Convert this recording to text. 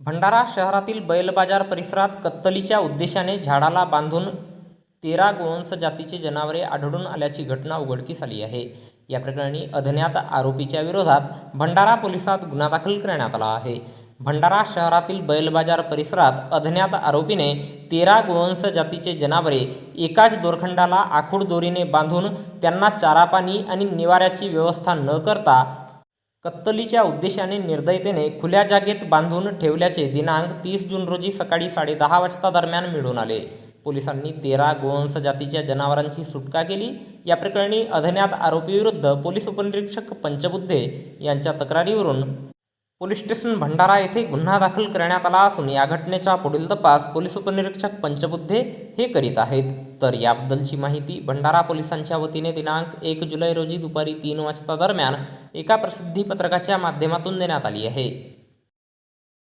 भंडारा शहरातील बैलबाजार परिसरात कत्तलीच्या उद्देशाने झाडाला बांधून तेरा गोवंश जातीचे जनावरे आढळून आल्याची घटना उघडकीस आली आहे. या प्रकरणी अज्ञात आरोपीच्या विरोधात भंडारा पोलिसात गुन्हा दाखल करण्यात आला आहे. भंडारा शहरातील बैलबाजार परिसरात अज्ञात आरोपीने तेरा गोवंश जातीचे जनावरे एकाच दोरखंडाला आखूड दोरीने बांधून त्यांना चारापाणी आणि निवाऱ्याची व्यवस्था न करता कत्तलीच्या उद्देशाने निर्दयतेने खुल्या जागेत बांधून ठेवल्याचे दिनांक तीस जून रोजी सकाळी साडेदहा वाजता दरम्यान मिळून आले. पोलिसांनी तेरा गोवंश जातीच्या जनावरांची सुटका केली. या प्रकरणी अज्ञात आरोपीविरुद्ध पोलीस उपनिरीक्षक पंचबुद्धे यांच्या तक्रारीवरून पोलीस स्टेशन भंडारा येथे गुन्हा दाखल करण्यात आला असून या घटनेचा पुढील तपास पोलीस उपनिरीक्षक पंचबुद्धे हे करीत आहेत. तर याबद्दलची माहिती भंडारा पोलिसांच्या वतीने दिनांक एक जुलै रोजी दुपारी तीन वाजता दरम्यान एका प्रसिद्धी पत्रकाच्या माध्यमातून देण्यात आली आहे.